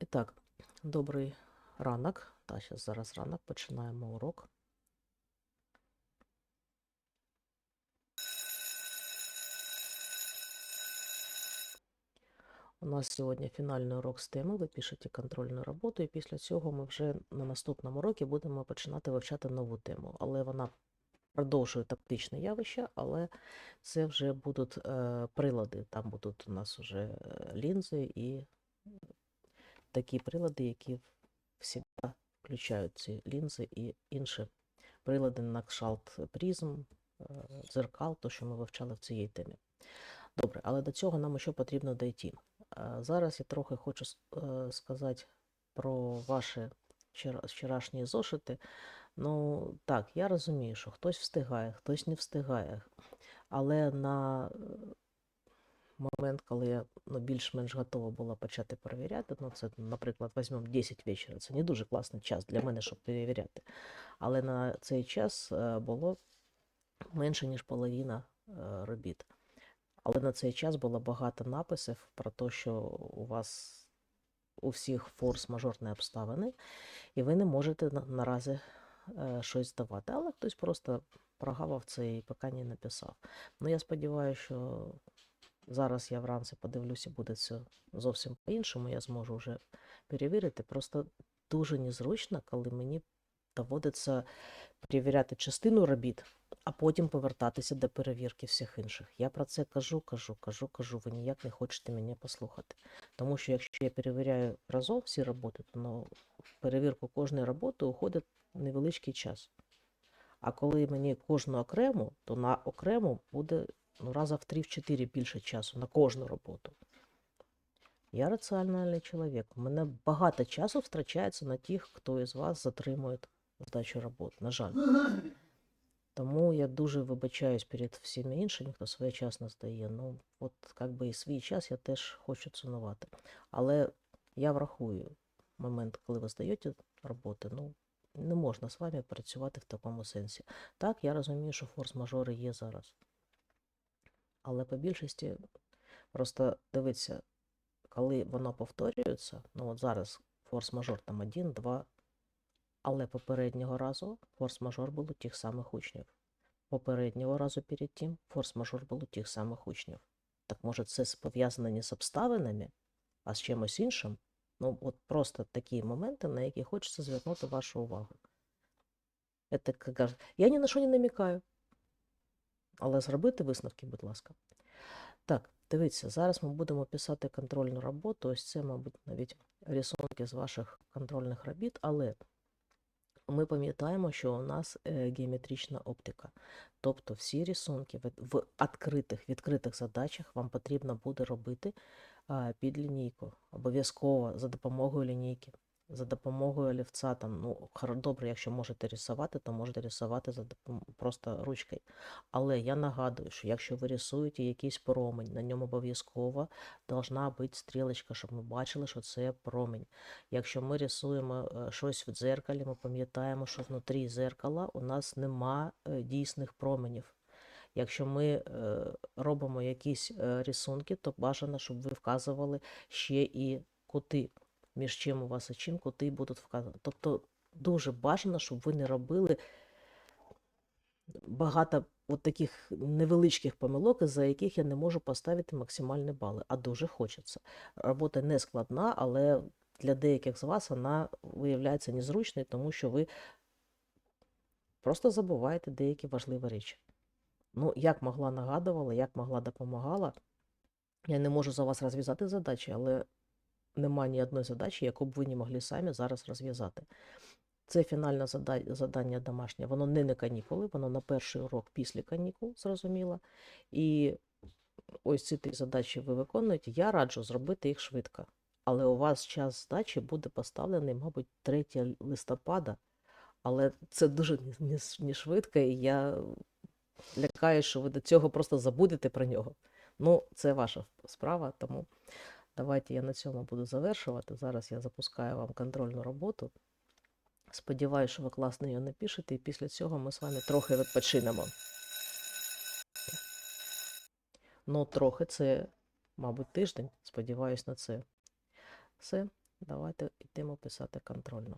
І так, добрий ранок. Та, зараз зараз ранок, починаємо урок. У нас сьогодні фінальний урок з теми. Ви пишете контрольну роботу, і після цього ми вже на наступному уроці будемо починати вивчати нову тему. Але вона продовжує тактичне явище, але це вже будуть е, прилади. Там будуть у нас вже е, лінзи і такі прилади, які всегда включають ці лінзи і інші прилади на кшалт призм, дзеркал, то, що ми вивчали в цій темі. Добре, але до цього нам ще потрібно дійти. Зараз я трохи хочу е, сказати про ваші вчорашні зошити. Ну, так, я розумію, що хтось встигає, хтось не встигає. Але на момент, коли я ну, більш-менш готова була почати перевіряти, ну це, наприклад, візьмемо 10 вечора. Це не дуже класний час для мене, щоб перевіряти. Але на цей час е, було менше, ніж половина е, робіт. Але на цей час було багато написів про те, що у вас у всіх форс-мажорні обставини, і ви не можете наразі е, щось здавати. Але хтось просто прогавав це і поки не написав. Ну, я сподіваюся, що зараз я вранці подивлюся, буде це зовсім по-іншому. Я зможу вже перевірити. Просто дуже незручно, коли мені доводиться перевіряти частину робіт, а потім повертатися до перевірки всіх інших. Я про це кажу, кажу, кажу, кажу. Ви ніяк не хочете мене послухати. Тому що якщо я перевіряю разом всі роботи, то на перевірку кожної роботи уходить невеличкий час. А коли мені кожну окрему, то на окрему буде ну, раза в 3-4 більше часу на кожну роботу. Я раціональний чоловік. У мене багато часу втрачається на тих, хто із вас затримує здачу роботи. На жаль. Тому я дуже вибачаюсь перед всіма іншими, хто своєчасно здає. Ну, от як би і свій час я теж хочу цінувати. Але я врахую момент, коли ви здаєте роботи, ну, не можна з вами працювати в такому сенсі. Так, я розумію, що форс-мажори є зараз. Але по більшості просто дивіться, коли воно повторюється, ну от зараз форс-мажор там один, два, але попереднього разу форс-мажор був у тих самих учнів. Попереднього разу перед тим форс-мажор був у тих самих учнів. Так може це пов'язано не з обставинами, а з чимось іншим? Ну, от просто такі моменти, на які хочеться звернути вашу увагу. Это, как я ні на що не намікаю. Але зробити висновки, будь ласка. Так, дивіться, зараз ми будемо писати контрольну роботу. Ось це, мабуть, навіть рисунки з ваших контрольних робіт, але ми пам'ятаємо, що у нас е, геометрична оптика. Тобто всі рисунки в, відкритих, відкритих задачах вам потрібно буде робити під лінійку. Обов'язково за допомогою лінійки, за допомогою олівця. Там, ну, добре, якщо можете рисувати, то можете рисувати за допом- просто ручкою. Але я нагадую, що якщо ви рисуєте якийсь промень, на ньому обов'язково должна бути стрілочка, щоб ми бачили, що це промень. Якщо ми рисуємо е, щось в дзеркалі, ми пам'ятаємо, що внутрі дзеркала у нас нема е, дійсних променів. Якщо ми е, робимо якісь рисунки, то бажано, щоб ви вказували ще і кути. Між чим у вас і кути будуть вказані. Тобто дуже бажано, щоб ви не робили багато от таких невеличких помилок, за яких я не можу поставити максимальні бали, а дуже хочеться. Робота не складна, але для деяких з вас вона виявляється незручною, тому що ви просто забуваєте деякі важливі речі. Ну, як могла нагадувала, як могла допомагала. Я не можу за вас розв'язати задачі, але нема ні одної задачі, яку б ви не могли самі зараз розв'язати. Це фінальне зада- завдання домашнє. Воно не на канікули, воно на перший урок після канікул, зрозуміло. І ось ці три задачі ви виконуєте. Я раджу зробити їх швидко. Але у вас час здачі буде поставлений, мабуть, 3 листопада. Але це дуже не швидко, і я лякаю, що ви до цього просто забудете про нього. Ну, це ваша справа, тому давайте я на цьому буду завершувати. Зараз я запускаю вам контрольну роботу. Сподіваюся, що ви класно її напишете, і після цього ми з вами трохи відпочинемо. Ну, трохи це, мабуть, тиждень. Сподіваюсь на це. Все. Давайте йдемо писати контрольну.